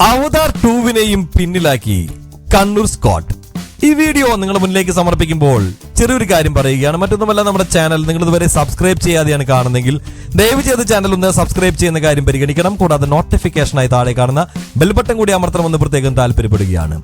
അവതാർ ടൂവിനെയും പിന്നിലാക്കി കണ്ണൂർ സ്കോട്ട്. ഈ വീഡിയോ നിങ്ങളുടെ മുന്നിലേക്ക് സമർപ്പിക്കുമ്പോൾ ചെറിയൊരു കാര്യം പറയുകയാണ്. മറ്റൊന്നുമല്ല നമ്മുടെ ചാനൽ നിങ്ങൾ ഇതുവരെ സബ്സ്ക്രൈബ് ചെയ്യാതെയാണ് കാണുന്നെങ്കിൽ ദയവ് ചെയ്ത് ചാനൽ ഒന്ന് സബ്സ്ക്രൈബ് ചെയ്യുന്ന കാര്യം പരിഗണിക്കണം. കൂടാതെ നോട്ടിഫിക്കേഷനായി താഴെ കാണുന്ന ബെൽ ബട്ടൺ കൂടി അമർത്തണമെന്ന് പ്രത്യേകം താല്പര്യപ്പെടുകയാണ്.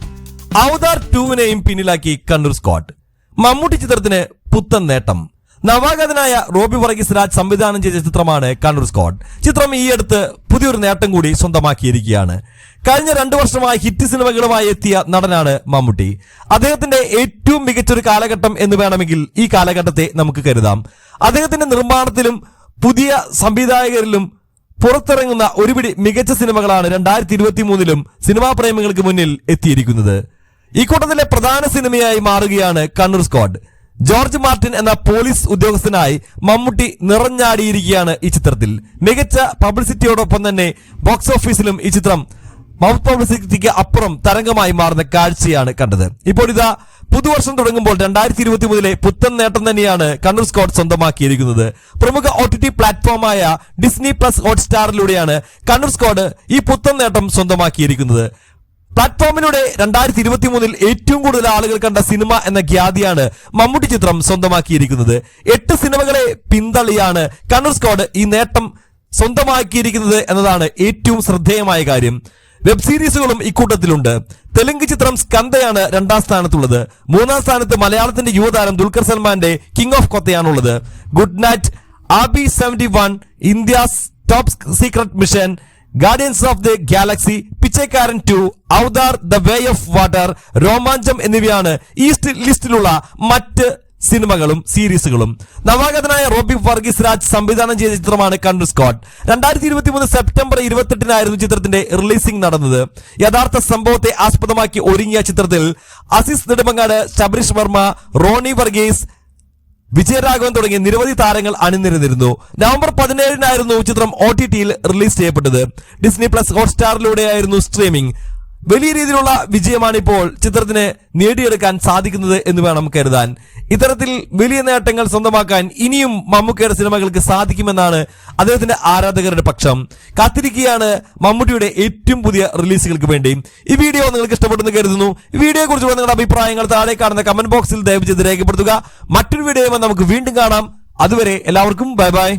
അവതാർ ടൂവിനെയും പിന്നിലാക്കി കണ്ണൂർ സ്കോട്ട്. മമ്മൂട്ടി ചിത്രത്തിന് പുത്തൻ നേട്ടം. നവാഗതനായ റോബി വർഗീസ് രാജ് സംവിധാനം ചെയ്ത ചിത്രമാണ് കണ്ണൂർ സ്കോട്ട്. ചിത്രം ഈ അടുത്ത് പുതിയൊരു നേട്ടം കൂടി സ്വന്തമാക്കിയിരിക്കുകയാണ്. കഴിഞ്ഞ രണ്ടു വർഷമായി ഹിറ്റ് സിനിമകളുമായി എത്തിയ നടനാണ് മമ്മൂട്ടി. അദ്ദേഹത്തിന്റെ ഏറ്റവും മികച്ചൊരു കാലഘട്ടം എന്ന് വേണമെങ്കിൽ ഈ കാലഘട്ടത്തെ നമുക്ക് കരുതാം. അദ്ദേഹത്തിന്റെ നിർമ്മാണത്തിലും പുതിയ സംവിധായകരിലും പുറത്തിറങ്ങുന്ന ഒരുപിടി മികച്ച സിനിമകളാണ് രണ്ടായിരത്തി ഇരുപത്തി മൂന്നിലും സിനിമാ പ്രേമികൾക്ക് മുന്നിൽ എത്തിയിരിക്കുന്നത്. ഈ കൂട്ടത്തിലെ പ്രധാന സിനിമയായി മാറുകയാണ് കണ്ണൂർ സ്ക്വാഡ്. ജോർജ് മാർട്ടിൻ എന്ന പോലീസ് ഉദ്യോഗസ്ഥനായി മമ്മൂട്ടി നിറഞ്ഞാടിയിരിക്കുകയാണ് ഈ ചിത്രത്തിൽ. മികച്ച പബ്ലിസിറ്റിയോടൊപ്പം തന്നെ ബോക്സ് ഓഫീസിലും ഈ ചിത്രം മൗത്ത് പബ്ലിസിറ്റിക്ക് അപ്പുറം തരംഗമായി മാറുന്ന കാഴ്ചയാണ് കണ്ടത്. ഇപ്പോൾ ഇതാ പുതുവർഷം തുടങ്ങുമ്പോൾ രണ്ടായിരത്തി ഇരുപത്തി മൂന്നിലെ പുത്തൻ നേട്ടം തന്നെയാണ് കണ്ണൂർ സ്കോട്ട് സ്വന്തമാക്കിയിരിക്കുന്നത്. പ്രമുഖ ഒ ടി ടി പ്ലാറ്റ്ഫോമായ ഡിസ്നി പ്ലസ് ഹോട്ട്സ്റ്റാറിലൂടെയാണ് കണ്ണൂർ സ്കോഡ് ഈ പുത്തൻ നേട്ടം സ്വന്തമാക്കിയിരിക്കുന്നത്. പ്ലാറ്റ്ഫോമിലൂടെ രണ്ടായിരത്തി ഇരുപത്തി മൂന്നിൽ ഏറ്റവും കൂടുതൽ ആളുകൾ കണ്ട സിനിമ എന്ന ഖ്യാതിയാണ് മമ്മൂട്ടി ചിത്രം സ്വന്തമാക്കിയിരിക്കുന്നത്. എട്ട് സിനിമകളെ പിന്തള്ളിയാണ് കണ്ണൂർ സ്കോഡ് ഈ നേട്ടം സ്വന്തമാക്കിയിരിക്കുന്നത് എന്നതാണ് ഏറ്റവും ശ്രദ്ധേയമായ കാര്യം. വെബ് സീരീസുകളും ഇക്കൂട്ടത്തിലുണ്ട് തെലുങ്ക് ചിത്രം സ്കന്ദയാണ് രണ്ടാം സ്ഥാനത്തുള്ളത്. മൂന്നാം സ്ഥാനത്ത് മലയാളത്തിന്റെ യുവതാരം ദുൽഖർ സൽമാന്റെ കിങ് ഓഫ് കൊത്തയാണുള്ളത് good night abbey seventy one India's top secret mission Guardians of the Galaxy Pichaikkaran two Avatar the way of water Romancham എന്നിവയാണ് ഈ സ്റ്റ് ലിസ്റ്റിലുള്ള മറ്റ് സിനിമകളും സീരീസുകളും. നവാഗതനായ റോബി വർഗീസ് രാജ് സംവിധാനം ചെയ്ത ചിത്രമാണ് കണ്ടു സ്കോട്ട് രണ്ടായിരത്തി ഇരുപത്തി മൂന്ന് സെപ്റ്റംബർ ഇരുപത്തെട്ടിനായിരുന്നു ചിത്രത്തിന്റെ റിലീസിംഗ് നടന്നത്. യഥാർത്ഥ സംഭവത്തെ ആസ്പദമാക്കി ഒരുങ്ങിയ ചിത്രത്തിൽ അസിസ് നെടുമങ്ങാട് ശബരീഷ് വർമ്മ റോണി വർഗീസ് വിജയരാഘവൻ തുടങ്ങിയ നിരവധി താരങ്ങൾ അണിനിരന്നിരുന്നു. നവംബർ പതിനേഴിനായിരുന്നു ചിത്രം ഒ ടി ടിയിൽ റിലീസ് ചെയ്യപ്പെട്ടത്. ഡിസ്നി പ്ലസ് ഹോട്ട്സ്റ്റാറിലൂടെയായിരുന്നു സ്ട്രീമിംഗ്. വലിയ രീതിയിലുള്ള വിജയമാണ് ഇപ്പോൾ ചിത്രത്തിന് നേടിയെടുക്കാൻ സാധിക്കുന്നത് എന്ന് വേണം കരുതാൻ. ഇത്തരത്തിൽ വലിയ നേട്ടങ്ങൾ സ്വന്തമാക്കാൻ ഇനിയും മമ്മൂക്കയുടെ സിനിമകൾക്ക് സാധിക്കുമെന്നാണ് അദ്ദേഹത്തിന്റെ ആരാധകരുടെ പക്ഷം. കാത്തിരിക്കുകയാണ് മമ്മൂട്ടിയുടെ ഏറ്റവും പുതിയ റിലീസുകൾക്ക് വേണ്ടി. ഈ വീഡിയോ നിങ്ങൾക്ക് ഇഷ്ടപ്പെടുന്നു കരുതുന്നു. ഈ വീഡിയോയെ കുറിച്ചുള്ള നിങ്ങളുടെ അഭിപ്രായങ്ങൾ താഴെ കാണുന്ന കമന്റ് ബോക്സിൽ ദയവ് ചെയ്ത് രേഖപ്പെടുത്തുക. മറ്റൊരു വീഡിയോയുമായി നമുക്ക് വീണ്ടും കാണാം. അതുവരെ എല്ലാവർക്കും ബൈ ബൈ.